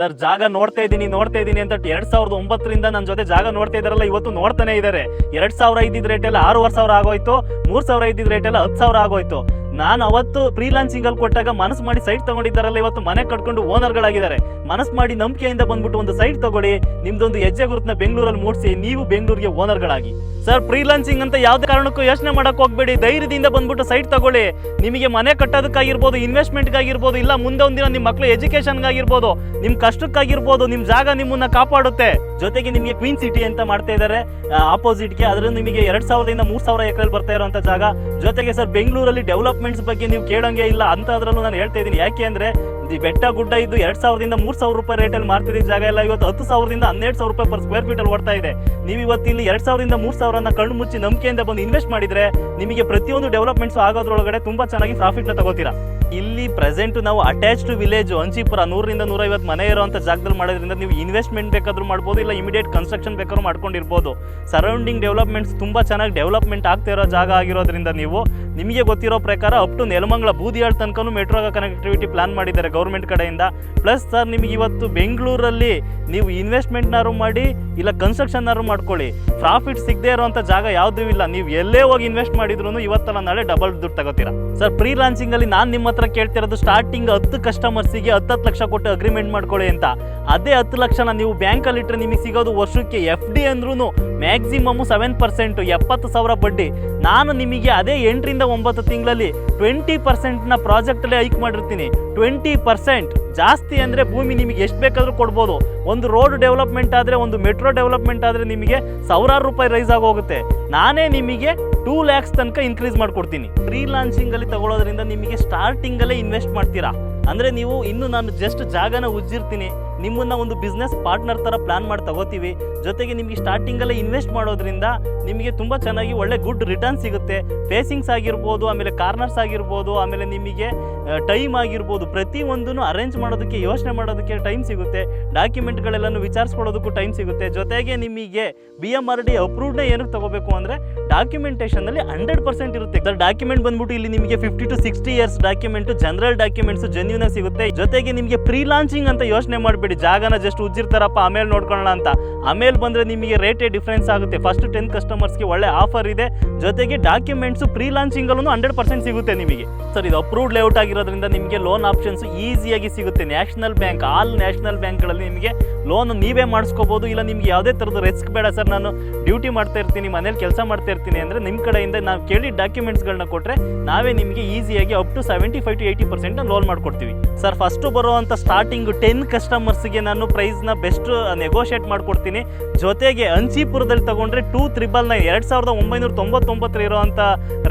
Sir, ಜಾಗ ನೋಡ್ತಾ ಇದ್ದೀನಿ ನೋಡ್ತಾ ಇದ್ದೀನಿ ಅಂತ ಎರಡ್ ಸಾವಿರದ ಒಂಬತ್ತರಿಂದ ನನ್ನ ಜೊತೆ ಜಾಗ ನೋಡ್ತಾ ಇದಾರಲ್ಲ, ಇವತ್ತು ನೋಡ್ತಾನೆ ಇದ್ದಾರೆ ಎರಡ್ ಸಾವಿರ ಇದ್ದಿದ್ ರೇಟ್ ಎಲ್ಲ ಆರೂವರೆ ಸಾವಿರ ಆಗೋಯ್ತು, ಮೂರ್ ಸಾವಿರ ಇದ್ದಿದ್ ರೇಟ್ ಎಲ್ಲ ಹತ್ತು ಸಾವಿರ ಆಗೋಯ್ತು. ನಾನು ಅವತ್ತು ಫ್ರೀ ಲಾನ್ಸಿಂಗ್ ಅಲ್ಲಿ ಕೊಟ್ಟಾಗ ಮನಸ್ಸು ಮಾಡಿ ಸೈಟ್ ತಗೊಂಡಿದ್ದಾರಲ್ಲ, ಇವತ್ತು ಮನೆ ಕಟ್ಕೊಂಡು ಓನರ್ಗಳಾಗಿದ್ದಾರೆ ಮನಸ್ಸು ಮಾಡಿ ನಂಬಿಕೆಯಿಂದ ಬಂದ್ಬಿಟ್ಟು ಒಂದು ಸೈಟ್ ತಗೊಳ್ಳಿ, ನಿಮ್ದೊಂದು ಹೆಜ್ಜೆ ಗುರುತನ್ನ ಬೆಂಗಳೂರಲ್ಲಿ ಮೂಡಿಸಿ, ನೀವು ಬೆಂಗಳೂರಿಗೆ ಓನರ್ಗಳಾಗಿ ಸರ್ ಫ್ರೀ ಲಾನ್ಸಿಂಗ್ ಅಂತ ಯಾವುದೇ ಕಾರಣಕ್ಕೂ ಯೋಚನೆ ಮಾಡಕ್ ಹೋಗ್ಬೇಡಿ. ಧೈರ್ಯದಿಂದ ಬಂದ್ಬಿಟ್ಟು ಸೈಟ್ ತಗೊಳ್ಳಿ. ನಿಮಗೆ ಮನೆ ಕಟ್ಟೋದಕ್ಕಾಗಿರ್ಬೋದು ಇನ್ವೆಸ್ಟ್ಮೆಂಟ್ಗಾಗಿರ್ಬೋದು ಇಲ್ಲ ಮುಂದೆ ಒಂದಿನ ನಿಮ್ಮ ಮಕ್ಕಳು ಎಜುಕೇಶನ್ಗಾಗಿರ್ಬೋದು ನಿಮ್ಮ ಕಷ್ಟಕ್ಕಾಗಿರ್ಬೋದು ನಿಮ್ಮ ಜಾಗ ನಿಮ್ಮನ್ನ ಕಾಪಾಡುತ್ತೆ. ಜೊತೆಗೆ ನಿಮಗೆ ಕ್ವೀನ್ ಸಿಟಿ ಅಂತ ಮಾಡ್ತಾ ಇದ್ದಾರೆ ಆಪೋಸಿಟ್ಗೆ ಅದರಿಂದ ನಿಮಗೆ ಎರಡು ಸಾವಿರದಿಂದ ಮೂರು ಸಾವಿರ ಎಕರೆ ಬರ್ತಾ ಇರುವಂತ ಜಾಗ. ಜೊತೆಗೆ ಸರ್, ಬೆಂಗಳೂರಲ್ಲಿ ಡೆವಲಪ್ಮೆಂಟ್ಸ್ ಬಗ್ಗೆ ನೀವು ಕೇಳೋಂಗೆ ಇಲ್ಲ. ಅಂತದ್ರಲ್ಲೂ ನಾನು ಹೇಳ್ತಾ ಇದ್ದೀನಿ. ಯಾಕೆ ಅಂದ್ರೆ ಬೆಟ್ಟ ಗುಡ್ಡ ಇದ್ದು ಎರಡ್ ಸಾವಿರದಿಂದ ಮೂರ್ ಸಾವಿರ ರೂಪಾಯಿ ರೇಟಲ್ಲಿ ಮಾರ್ತಿದ್ದ ಜಾಗ ಎಲ್ಲ ಇವತ್ತು ಹತ್ತು ಸಾವಿರದಿಂದ ಹನ್ನೆರಡು ಸಾವಿರ ರೂಪಾಯಿ ಪರ್ ಸ್ಕ್ವೇರ್ ಫೀಟ್ ಅಲ್ಲಿ ಓಡ್ತಾ ಇದೆ. ನೀವು ಇವತ್ತು ಇಲ್ಲಿ ಎರಡ್ ಸಾವಿರದಿಂದ ಮೂರ್ ಸಾವಿರನ ಕಣ್ಣು ಮುಚ್ಚಿ ನಂಬಿಕೆಯಿಂದ ಬಂದು ಇನ್ವೆಸ್ಟ್ ಮಾಡಿದ್ರೆ ನಿಮಗೆ ಪ್ರತಿಯೊಂದು ಡೆವಲಪ್ಮೆಂಟ್ಸ್ ಆಗೋದ್ರೊಳಗಡೆ ತುಂಬಾ ಚೆನ್ನಾಗಿ ಪ್ರಾಫಿಟ್ನ ತಗೋತೀರಾ. ಇಲ್ಲಿ ಪ್ರೆಸೆಂಟ್ ನಾವು ಅಟ್ಯಾಚ್ಡ್ ವಿಲೇಜ್ ಅಂಚಿಪುರ ನೂರರಿಂದ ನೂರೈವತ್ತು ಮನೆ ಇರುವಂತ ಜಾಗದಲ್ಲಿ ಮಾಡೋದ್ರಿಂದ ನೀವು ಇನ್ವೆಸ್ಟ್ಮೆಂಟ್ ಬೇಕಾದ್ರೂ ಮಾಡ್ಬೋದು, ಇಲ್ಲ ಇಮಿಡಿಯೇಟ್ ಕನ್ಸ್ಟ್ರಕ್ಷನ್ ಬೇಕಾದ್ರೂ ಮಾಡ್ಕೊಂಡಿರ್ಬೋದು. ಸರೌಂಡಿಂಗ್ ಡೆವಲಪ್ಮೆಂಟ್ಸ್ ತುಂಬಾ ಚೆನ್ನಾಗಿ ಡೆವಲಪ್ಮೆಂಟ್ ಆಗ್ತಾ ಇರೋ ಜಾಗ ಆಗಿರೋದ್ರಿಂದ ನೀವು ನಿಮಗೆ ಗೊತ್ತಿರೋ ಪ್ರಕಾರ ಅಪ್ ಟು ನೆಲಮಂಗಲ ಬೂದಿಯಾಳ್ ತನಕನೂ ಮೆಟ್ರೋ ಕನೆಕ್ಟಿವಿಟಿ ಪ್ಲಾನ್ ಮಾಡಿದ್ದಾರೆ ಗೌರ್ಮೆಂಟ್ ಕಡೆಯಿಂದ. ಪ್ಲಸ್ ಸರ್ ನಿಮಗೆ ಇವತ್ತು ಬೆಂಗಳೂರಲ್ಲಿ ನೀವು ಇನ್ವೆಸ್ಟ್ಮೆಂಟ್ನಾರು ಮಾಡಿ, ಇಲ್ಲ ಕನ್ಸ್ಟ್ರಕ್ಷನ್ನಾರು ಮಾಡ್ಕೊಳ್ಳಿ. ಪ್ರಾಫಿಟ್ ಸಿಗದೆ ಇರೋವಂಥ ಜಾಗ ಯಾವುದೂ ಇಲ್ಲ. ನೀವು ಎಲ್ಲೇ ಹೋಗಿ ಇನ್ವೆಸ್ಟ್ ಮಾಡಿದ್ರು ಇವತ್ತಲ್ಲ ನಾಳೆ ಡಬಲ್ ದುಡ್ಡು ತಗೋತೀರಾ. ಸರ್ ಪ್ರೀ ಲಾಂಚಿಂಗ್ ಅಲ್ಲಿ ನಾನು ನಿಮ್ಮ ಹತ್ರ ಕೇಳ್ತಿರೋದು ಸ್ಟಾರ್ಟಿಂಗ್ ಹತ್ತು ಕಸ್ಟಮರ್ಸಿಗೆ ಹತ್ತು ಲಕ್ಷ ಕೊಟ್ಟು ಅಗ್ರಿಮೆಂಟ್ ಮಾಡ್ಕೊಳ್ಳಿ ಅಂತ. ಅದೇ ಹತ್ತು ಲಕ್ಷನ ನೀವು ಬ್ಯಾಂಕಲ್ಲಿ ಇಟ್ಟರೆ ನಿಮಗೆ ಸಿಗೋದು ವರ್ಷಕ್ಕೆ ಎಫ್ ಡಿ ಅಂದ್ರೂ ಮ್ಯಾಕ್ಸಿಮಮ್ ಸೆವೆನ್ ಪರ್ಸೆಂಟ್ ಎಪ್ಪತ್ತು ಸಾವಿರ ಬಡ್ಡಿ. ನಾನು ನಿಮಗೆ ಅದೇ ಎಂಟರಿಂದ ಒಂಬತ್ತು ತಿಂಗಳಲ್ಲಿ ಟ್ವೆಂಟಿ ಪರ್ಸೆಂಟ್ನ ಪ್ರಾಜೆಕ್ಟಲ್ಲೇ ಹೈಕ್ ಮಾಡಿರ್ತೀನಿ. ಟ್ವೆಂಟಿ ಪರ್ಸೆಂಟ್ ಜಾಸ್ತಿ ಅಂದರೆ ಭೂಮಿ ನಿಮಗೆ ಎಷ್ಟು ಬೇಕಾದರೂ ಕೊಡ್ಬೋದು. ಒಂದು ರೋಡ್ ಡೆವಲಪ್ಮೆಂಟ್ ಆದರೆ, ಒಂದು ಮೆಟ್ರೋ ಡೆವಲಪ್ಮೆಂಟ್ ಆದರೆ ನಿಮಗೆ ಸಾವಿರಾರು ರೂಪಾಯಿ ರೈಸ್ ಆಗೋಗುತ್ತೆ. ನಾನೇ ನಿಮಗೆ ಟೂ ಲ್ಯಾಕ್ಸ್ ತನಕ ಇನ್ಕ್ರೀಸ್ ಮಾಡಿಕೊಡ್ತೀನಿ. ಫ್ರೀ ಲಾನ್ಸಿಂಗಲ್ಲಿ ತಗೊಳ್ಳೋದ್ರಿಂದ ನಿಮಗೆ ಸ್ಟಾರ್ಟಿಂಗಲ್ಲೇ ಇನ್ವೆಸ್ಟ್ ಮಾಡ್ತೀರಾ? ಅಂದರೆ ನೀವು ಇನ್ನು ನಾನು ಜಸ್ಟ್ ಜಾಗನ ಉಜ್ಜಿರ್ತೀನಿ. ನಿಮ್ಮನ್ನ ಒಂದು ಬಿಸ್ನೆಸ್ ಪಾರ್ಟ್ನರ್ ಥರ ಪ್ಲಾನ್ ಮಾಡಿ ತಗೋತೀವಿ. ಜೊತೆಗೆ ನಿಮಗೆ ಸ್ಟಾರ್ಟಿಂಗಲ್ಲೇ ಇನ್ವೆಸ್ಟ್ ಮಾಡೋದ್ರಿಂದ ನಿಮಗೆ ತುಂಬ ಚೆನ್ನಾಗಿ ಒಳ್ಳೆ ಗುಡ್ ರಿಟರ್ನ್ ಸಿಗುತ್ತೆ. ಫೇಸಿಂಗ್ಸ್ ಆಗಿರ್ಬೋದು, ಆಮೇಲೆ ಕಾರ್ನರ್ಸ್ ಆಗಿರ್ಬೋದು, ಆಮೇಲೆ ನಿಮಗೆ ಟೈಮ್ ಆಗಿರ್ಬೋದು. ಪ್ರತಿಯೊಂದನ್ನು ಅರೇಂಜ್ ಮಾಡೋದಕ್ಕೆ, ಯೋಚನೆ ಮಾಡೋದಕ್ಕೆ ಟೈಮ್ ಸಿಗುತ್ತೆ. ಡಾಕ್ಯುಮೆಂಟ್ಗಳೆಲ್ಲನೂ ವಿಚಾರಿಸ್ಕೊಳ್ಳೋದಕ್ಕೂ ಟೈಮ್ ಸಿಗುತ್ತೆ. ಜೊತೆಗೆ ನಿಮಗೆ ಬಿ ಎಂ ಆರ್ ಡಿ ಅಪ್ರೂವ್ಡ್ನ ಏನಕ್ಕೆ ತಗೋಬೇಕು ಅಂದರೆ ಡಾಕ್ಯುಮೆಂಟೇಷನಲ್ಲಿ ಹಂಡ್ರೆಡ್ ಪರ್ಸೆಂಟ್ ಇರುತ್ತೆ. ಡಾಕ್ಯುಮೆಂಟ್ ಬಂದ್ಬಿಟ್ಟು ಇಲ್ಲಿ ನಿಮಗೆ fifty to sixty years document general documents genuine ಸಿಗುತ್ತೆ. ಜೊತೆಗೆ ನಿಮಗೆ ಪ್ರೀ ಲಾಂಚಿಂಗ್ ಅಂತ ಯೋಚನೆ ಮಾಡಬೇಡಿ. ಜಾಗನ ಜಸ್ಟ್ ಉಜ್ಜಿರ್ತಾರಪ್ಪ, ಆಮೇಲೆ ನೋಡ್ಕೊಳ್ಳೋಣ ಅಂತ. ಆಮೇಲೆ ಬಂದರೆ ನಿಮಗೆ ರೇಟೇ ಡಿಫ್ರೆನ್ಸ್ ಆಗುತ್ತೆ. ಫಸ್ಟ್ ಟೆನ್ ಕಸ್ಟಮರ್ಸ್ಗೆ ಒಳ್ಳೆ ಆಫರ್ ಇದೆ. ಜೊತೆಗೆ ಡಾಕ್ಯುಮೆಂಟ್ಸ್ ಪ್ರೀ ಲಾಂಚಿಂಗಲ್ಲೂ ಹಂಡ್ರೆಡ್ ಪರ್ಸೆಂಟ್ ಸಿಗುತ್ತೆ ನಿಮಗೆ. ಸರ್ ಇದು ಅಪ್ರೂವ್ಡ್ ಲೇಔಟ್ ಆಗಿರೋದ್ರಿಂದ ನಿಮಗೆ ಲೋನ್ ಆಪ್ಷನ್ಸ್ ಈಸಿಯಾಗಿ ಸಿಗುತ್ತೆ. ನ್ಯಾಷನಲ್ ಬ್ಯಾಂಕ್ ಆಲ್ ನ್ಯಾಷನಲ್ ಬ್ಯಾಂಕ್ಗಳಲ್ಲಿ ನಿಮಗೆ ಲೋನ್ ನೀವೇ ಮಾಡಿಸ್ಕೋಬೋದು, ಇಲ್ಲ ನಿಮ್ಗೆ ಯಾವುದೇ ಥರದ ರಿಸ್ಕ್ ಬೇಡ ಸರ್. ನಾನು ಡ್ಯೂಟಿ ಮಾಡ್ತಾ ಇರ್ತೀನಿ, ಮನೇಲಿ ಕೆಲಸ ಮಾಡ್ತಾ ಇರ್ತೀನಿ ಅಂದರೆ ನಿಮ್ಮ ಕಡೆಯಿಂದ ನಾವು ಕೇಳಿ ಡಾಕ್ಯುಮೆಂಟ್ಸ್ಗಳನ್ನ ಕೊಟ್ಟರೆ ನಾವೇ ನಿಮಗೆ ಈಸಿಯಾಗಿ up to seventy five to eighty percent loan ಮಾಡ್ಕೊಡ್ತೀವಿ ಸರ್ ಫಸ್ಟು ಬರುವಂಥ ಸ್ಟಾರ್ಟಿಂಗ್ ಟೆನ್ ಕಸ್ಟಮರ್ಸ್ಗೆ ನಾನು ಪ್ರೈಸ್ನ ಬೆಸ್ಟ್ ನೆಗೋಷಿಯೇಟ್ ಮಾಡ್ಕೊಡ್ತೀನಿ. ಜೊತೆಗೆ ಅಂಚಿಪುರದಲ್ಲಿ ತಗೊಂಡ್ರೆ ಟೂ ತ್ರಿಬಲ್ ನೈನ್ ಎರಡು ಸಾವಿರದ ಒಂಬೈನೂರ ತೊಂಬತ್ತೊಂಬತ್ತರ ಇರುವಂಥ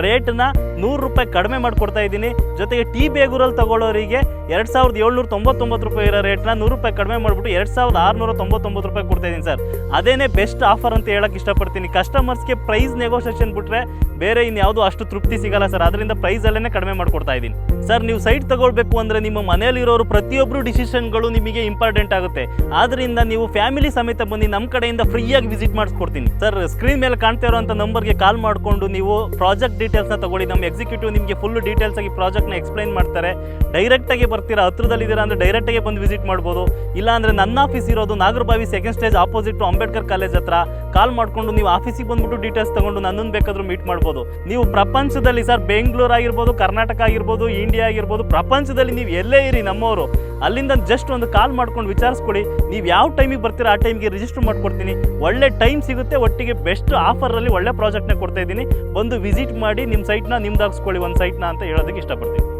ರೇಟ್ನ ನೂರು ರೂಪಾಯಿ ಕಡಿಮೆ ಮಾಡ್ಕೊಡ್ತಾ ಇದ್ದೀನಿ. ಜೊತೆಗೆ ಟಿ ಬೇಗೂರಲ್ಲಿ ತಗೊಳ್ಳೋರಿಗೆ ಎರಡು ಸಾವಿರದ ಏಳ್ನೂರ ತೊಂಬತ್ತೊಂಬತ್ತು ರೂಪಾಯಿ ಇರೋ ರೇಟ್ನ ನೂರು ರೂಪಾಯಿ ಕಡಿಮೆ ಮಾಡಿಬಿಟ್ಟು ಎರಡು ಸಾವಿರದ ಆರುನೂರ ತೊಂಬತ್ತೊಂಬತ್ತು ರೂಪಾಯಿ ಕೊಡ್ತಾ ಇದ್ದೀನಿ ಸರ್. ಅದೇನೇ ಬೆಸ್ಟ್ ಆಫರ್ ಅಂತ ಹೇಳಕ್ಕೆ ಇಷ್ಟಪಡ್ತೀನಿ. ಕಸ್ಟಮರ್ಸ್ಗೆ ಪ್ರೈಸ್ ನೆಗೋಷಿಯೇಷನ್ ಬಿಟ್ರೆ ಬೇರೆ ಇನ್ಯಾವುದು ಅಷ್ಟು ತೃಪ್ತಿ ಸಿಗಲ್ಲ ಸರ್. ಅದರಿಂದ ಪ್ರೈಸಲ್ಲೇ ಕಡಿಮೆ ಮಾಡ್ಕೊಡ್ತಾ ಇದ್ದೀನಿ. ಸರ್, ನೀವು ಸೈಟ್ ತಗೊಳ್ಬೇಕು ಅಂದರೆ ನಿಮ್ಮ ಮನೆಯಲ್ಲಿರೋರು ಪ್ರತಿಯೊಬ್ಬರು ಡಿಸಿಷನ್ಗಳು ನಿಮಗೆ ಇಂಪಾರ್ಟೆಂಟ್ ಆಗುತ್ತೆ. ಆದ್ದರಿಂದ ನೀವು ಫ್ಯಾಮಿಲಿ ಸಮೇತ ಬಂದು ನಮ್ಮ ಕಡೆಯಿಂದ ಫ್ರೀಯಾಗಿ ವಿಸಿಟ್ ಮಾಡಿಸ್ಕೊಡ್ತೀನಿ. ಸರ್ ಸ್ಕ್ರೀನ್ ಮೇಲೆ ಕಾಣ್ತಾ ನಂಬರ್ ನಂಬರ್ಗೆ ಕಾಲ್ ಮಾಡಿಕೊಂಡು ನೀವು ಪ್ರಾಜೆಕ್ಟ್ ಡೀಟೇಲ್ಸ್ನ ತಗೊಳ್ಳಿ. ನಮ್ಮ ಎಕ್ಸಿಕ್ಯೂಟಿವ್ ನಿಮಗೆ ಫುಲ್ ಡೀಟೇಲ್ಸ್ ಆಗಿ ಪ್ರಾಜೆಕ್ಟ್ನ ಎಕ್ಸ್ಪ್ಲೈನ್ ಮಾಡ್ತಾರೆ. ಡೈರೆಕ್ಟಾಗಿ ಬರ್ತೀರಾ? ಹತ್ರದಲ್ಲಿದ್ದೀರಾ ಅಂದರೆ ಡೈರೆಕ್ಟಾಗಿ ಬಂದು ವಿಸಿಟ್ ಮಾಡ್ಬೋದು. ಇಲ್ಲ ಅಂದ್ರೆ ನನ್ನ ಆಫೀಸ್ ಇರೋದು Nagarabhavi second stage opposite Ambedkar college ಹತ್ರ. ಕಾಲ್ ಮಾಡಿಕೊಂಡು ನೀವು ಆಫೀಸಿಗೆ ಬಂದ್ಬಿಟ್ಟು ಡೀಟೇಲ್ಸ್ ತಗೊಂಡು ನನ್ನನ್ನು ಬೇಕಾದರೂ ಮೀಟ್ ಮಾಡ್ಬೋದು. ನೀವು ಪ್ರಪಂಚದಲ್ಲಿ ಸರ್, ಬೆಂಗಳೂರು ಆಗಿರ್ಬೋದು, ಕರ್ನಾಟಕ ಆಗಿರ್ಬೋದು, ಇಂಡಿಯಾ ಆಗಿರ್ಬೋದು, ಪ್ರಪಂಚದಲ್ಲಿ ನೀವು ಎಲ್ಲೇ ಇರಿ ನಮ್ಮವರು, ಅಲ್ಲಿಂದ ಜಸ್ಟ್ ಒಂದು ಕಾಲ್ ಮಾಡ್ಕೊಂಡು ವಿಚಾರಿಸ್ಕೊಳ್ಳಿ. ನೀವು ಯಾವ ಟೈಮಿಗೆ ಬರ್ತೀರಾ ಆ ಟೈಮ್ಗೆ ರಿಜಿಸ್ಟರ್ ಮಾಡ್ಕೊಡ್ತೀನಿ. ಒಳ್ಳೆ ಟೈಮ್ ಸಿಗುತ್ತೆ, ಒಟ್ಟಿಗೆ ಬೆಸ್ಟ್ ಆಫರಲ್ಲಿ ಒಳ್ಳೆ ಪ್ರಾಜೆಕ್ಟ್ನ ಕೊಡ್ತಾ ಇದ್ದೀನಿ. ಬಂದು ವಿಸಿಟ್ ಮಾಡಿ ನಿಮ್ಮ ಸೈಟ್ನ ನಿಮ್ದಾಗಿಸ್ಕೊಳ್ಳಿ, ಒಂದು ಸೈಟ್ನ ಅಂತ ಹೇಳೋದಕ್ಕೆ ಇಷ್ಟಪಡ್ತೀನಿ.